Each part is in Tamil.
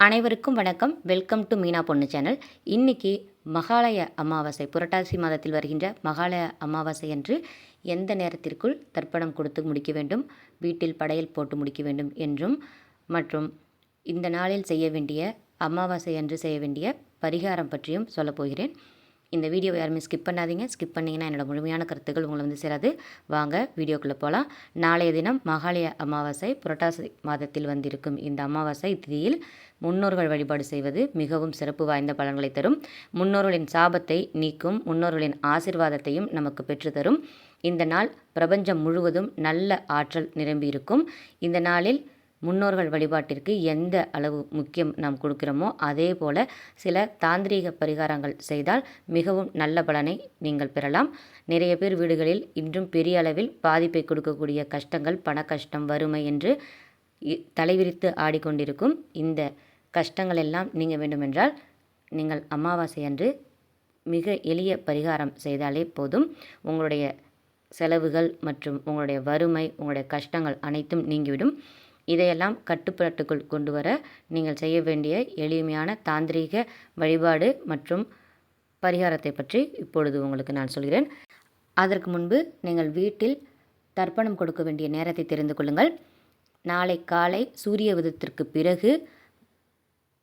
அனைவருக்கும் வணக்கம். வெல்கம் டு மீனா பொண்ணு சேனல். இன்னைக்கு மகாலய அமாவாசை புரட்டாசி மாதத்தில் வருகின்ற மகாலய அமாவாசை அன்று எந்த நேரத்திற்குள் தர்ப்பணம் கொடுத்து முடிக்க வேண்டும் வீட்டில் படையல் போட்டு முடிக்க வேண்டும் என்றும் மற்றும் இந்த நாளில் செய்ய வேண்டிய அமாவாசை அன்று செய்ய வேண்டிய பரிகாரம் பற்றியும் சொல்லப் போகிறேன். இந்த வீடியோவை யாருமே ஸ்கிப் பண்ணாதீங்க. ஸ்கிப் பண்ணிங்கன்னா என்னோட முழுமையான கருத்துக்கள் உங்களை வந்து சேராது. வாங்க வீடியோக்குள்ளே போகலாம் நாளைய தினம் மகாலய அமாவாசை புரட்டாசி மாதத்தில் வந்திருக்கும் இந்த அமாவாசை திதியில் முன்னோர்கள் வழிபாடு செய்வது மிகவும் சிறப்பு வாய்ந்த பலன்களை தரும். முன்னோர்களின் சாபத்தை நீக்கும் முன்னோர்களின் ஆசிர்வாதத்தையும் நமக்கு பெற்றுத்தரும். இந்த நாள் பிரபஞ்சம் முழுவதும் நல்ல ஆற்றல் நிரம்பியிருக்கும். இந்த நாளில் முன்னோர்கள் வழிபாட்டிற்கு எந்த அளவு முக்கியம் நாம் கொடுக்கிறோமோ அதே போல சில தாந்திரீக பரிகாரங்கள் செய்தால் மிகவும் நல்ல பலனை நீங்கள் பெறலாம். நிறைய பேர் வீடுகளில் இன்றும் பெரிய அளவில் பாதிப்பை கொடுக்கக்கூடிய கஷ்டங்கள் பண கஷ்டம் வறுமை என்று இ- தலைவிரித்து ஆடிக்கொண்டிருக்கும் இந்த கஷ்டங்கள் எல்லாம் நீங்க வேண்டுமென்றால் நீங்கள் அமாவாசை அன்று மிக எளிய பரிகாரம் செய்தாலே போதும். உங்களுடைய செலவுகள் மற்றும் உங்களுடைய வறுமை உங்களுடைய கஷ்டங்கள் அனைத்தும் நீங்கிவிடும். இதையெல்லாம் கட்டுப்பாட்டுக்குள் கொண்டு வர நீங்கள் செய்ய வேண்டிய எளிமையான தாந்திரீக வழிபாடு மற்றும் பரிகாரத்தை பற்றி இப்பொழுது உங்களுக்கு நான் சொல்கிறேன். அதற்கு முன்பு நீங்கள் வீட்டில் தர்ப்பணம் கொடுக்க வேண்டிய நேரத்தை தெரிந்து கொள்ளுங்கள். நாளை காலை சூரிய விதத்திற்கு பிறகு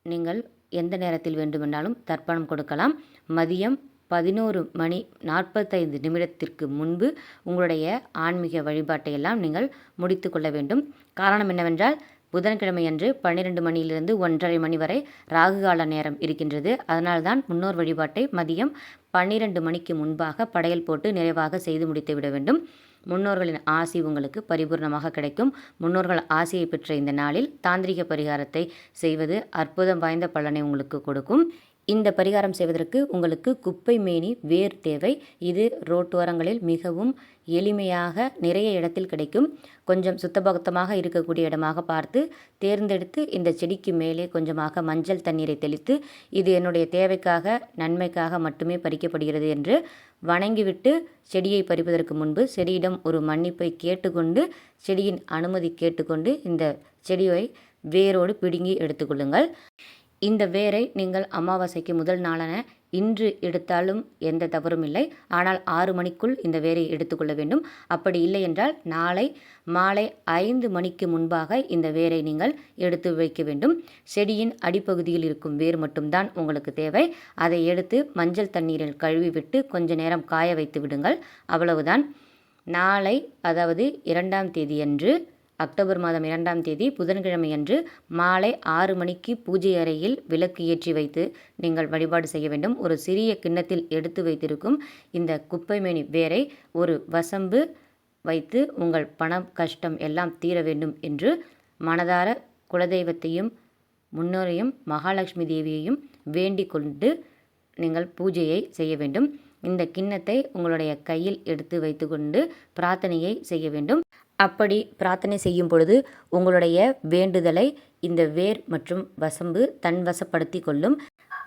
நீங்கள் எந்த நேரத்தில் வேண்டுமென்றாலும் தர்ப்பணம் கொடுக்கலாம். மதியம் பதினோரு மணி நாற்பத்தைந்து நிமிடத்திற்கு முன்பு உங்களுடைய ஆன்மீக வழிபாட்டை எல்லாம் நீங்கள் முடித்து கொள்ள வேண்டும். காரணம் என்னவென்றால் புதன்கிழமையன்று பன்னிரெண்டு மணியிலிருந்து ஒன்றரை மணி வரை ராகுகால நேரம் இருக்கின்றது. அதனால்தான் முன்னோர் வழிபாட்டை மதியம் பன்னிரெண்டு மணிக்கு முன்பாக படையல் போட்டு நிறைவாக செய்து முடித்து விட வேண்டும். முன்னோர்களின் ஆசி உங்களுக்கு பரிபூர்ணமாக கிடைக்கும். முன்னோர்கள் ஆசியை பெற்ற இந்த நாளில் தாந்திரிக பரிகாரத்தை செய்வது அற்புதம் வாய்ந்த பலனை உங்களுக்கு கொடுக்கும். இந்த பரிகாரம் செய்வதற்கு உங்களுக்கு குப்பை மேனி வேர் தேவை. இது ரோட்டோரங்களில் மிகவும் எளிமையாக நிறைய இடத்தில் கிடைக்கும். கொஞ்சம் சுத்தபக்தமாக இருக்கக்கூடிய இடமாக பார்த்து தேர்ந்தெடுத்து இந்த செடிக்கு மேலே கொஞ்சமாக மஞ்சள் தண்ணீரை தெளித்து இது என்னுடைய தேவைக்காக நன்மைக்காக மட்டுமே பறிக்கப்படுகிறது என்று வணங்கிவிட்டு செடியை பறிப்பதற்கு முன்பு செடியிடம் ஒரு மன்னிப்பை கேட்டுக்கொண்டு செடியின் அனுமதி கேட்டுக்கொண்டு இந்த செடியை வேரோடு பிடுங்கி எடுத்துக்கொள்ளுங்கள். இந்த வேரை நீங்கள் அமாவாசைக்கு முதல் நாளான இன்று எடுத்தாலும் எந்த தவறும் இல்லை. ஆனால் ஆறு மணிக்குள் இந்த வேரை எடுத்துக்கொள்ள வேண்டும். அப்படி இல்லை என்றால் நாளை மாலை ஐந்து மணிக்கு முன்பாக இந்த வேரை நீங்கள் எடுத்து வைக்க வேண்டும். செடியின் அடிப்பகுதியில் இருக்கும் வேர் மட்டும்தான் உங்களுக்கு தேவை. அதை எடுத்து மஞ்சள் தண்ணீரில் கழுவி விட்டு கொஞ்ச நேரம் காய வைத்து விடுங்கள். அவ்வளவுதான். நாளை அதாவது இரண்டாம் தேதியன்று அக்டோபர் மாதம் இரண்டாம் தேதி புதன்கிழமை அன்று மாலை ஆறு மணிக்கு பூஜை அறையில் விளக்கு ஏற்றி வைத்து நீங்கள் வழிபாடு செய்ய வேண்டும். ஒரு சிறிய கிண்ணத்தில் எடுத்து வைத்திருக்கும் இந்த குப்பைமேனி வேரை ஒரு வசம்பு வைத்து உங்கள் பணம் கஷ்டம் எல்லாம் தீர வேண்டும் என்று மனதார குலதெய்வத்தையும் முன்னோரையும் மகாலட்சுமி தேவியையும் வேண்டிக் கொண்டு நீங்கள் பூஜையை செய்ய வேண்டும். இந்த கிண்ணத்தை உங்களுடைய கையில் எடுத்து வைத்துக்கொண்டு பிரார்த்தனையை செய்ய வேண்டும். அப்படி பிரார்த்தனை செய்யும் பொழுது உங்களுடைய வேண்டுதலை இந்த வேர் மற்றும் வசம்பு தன்வசப்படுத்தி கொள்ளும்.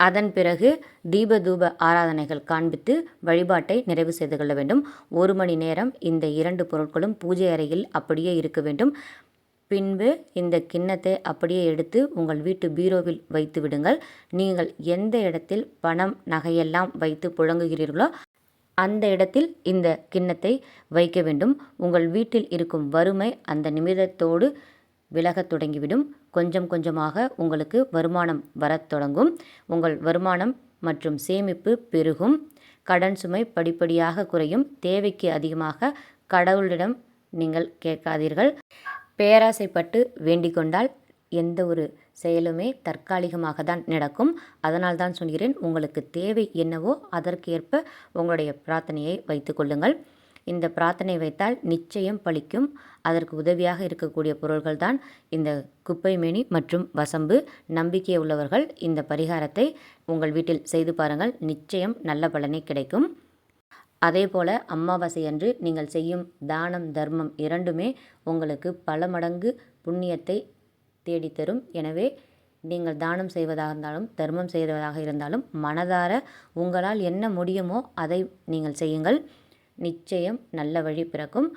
அதன் பிறகு தீப தூப ஆராதனைகள் காண்பித்து வழிபாட்டை நிறைவு செய்து கொள்ள வேண்டும். ஒரு மணி நேரம் இந்த இரண்டு பொருட்களும் பூஜை அறையில் அப்படியே இருக்க வேண்டும். பின்பு இந்த கிண்ணத்தை அப்படியே எடுத்து உங்கள் வீட்டு பீரோவில் வைத்து விடுங்கள். நீங்கள் எந்த இடத்தில் பணம் நகையெல்லாம் வைத்து புழங்குகிறீர்களோ அந்த இடத்தில் இந்த கிண்ணத்தை வைக்க வேண்டும். உங்கள் வீட்டில் இருக்கும் வறுமை அந்த நிமிடத்தோடு விலகத் தொடங்கிவிடும். கொஞ்சம் கொஞ்சமாக உங்களுக்கு வருமானம் வரத் தொடங்கும். உங்கள் வருமானம் மற்றும் சேமிப்பு பெருகும். கடன் சுமை படிப்படியாக குறையும். தேவைக்கு அதிகமாக கடவுளிடம் நீங்கள் கேட்காதீர்கள். பேராசைப்பட்டு வேண்டிக் கொண்டால் எந்த ஒரு செயலுமே தற்காலிகமாக தான் நடக்கும். அதனால் தான் சொல்கிறேன் உங்களுக்கு தேவை என்னவோ அதற்கேற்ப உங்களுடைய பிரார்த்தனையை வைத்துக்கொள்ளுங்கள் இந்த பிரார்த்தனை வைத்தால் நிச்சயம் பலிக்கும். அதற்கு உதவியாக இருக்கக்கூடிய பொருள்கள் தான் இந்த குப்பைமேனி மற்றும் வசம்பு. நம்பிக்கை உள்ளவர்கள் இந்த பரிகாரத்தை உங்கள் வீட்டில் செய்து பாருங்கள். நிச்சயம் நல்ல பலனை கிடைக்கும். அதே போல் அமாவாசை அன்று நீங்கள் செய்யும் தானம் தர்மம் இரண்டுமே உங்களுக்கு பல மடங்கு புண்ணியத்தை தேடித்தரும். எனவே நீங்கள் தானம் செய்வதாக இருந்தாலும் தர்மம் செய்வதாக இருந்தாலும் மனதார உங்களால் என்ன முடியுமோ அதை நீங்கள் செய்யுங்கள். நிச்சயம் நல்ல வழி பிறக்கும்.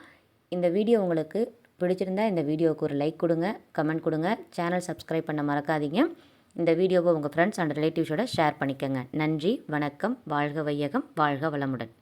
இந்த வீடியோ உங்களுக்கு பிடிச்சிருந்தா இந்த வீடியோவுக்கு ஒரு லைக் கொடுங்க கமெண்ட் கொடுங்க. சேனல் சப்ஸ்கிரைப் பண்ண மறக்காதீங்க. இந்த வீடியோவை உங்கள் ஃப்ரெண்ட்ஸ் அண்ட் ரிலேட்டிவ்ஸோட ஷேர் பண்ணிக்கோங்க. நன்றி வணக்கம் வாழ்க வையகம் வாழ்க வளமுடன்.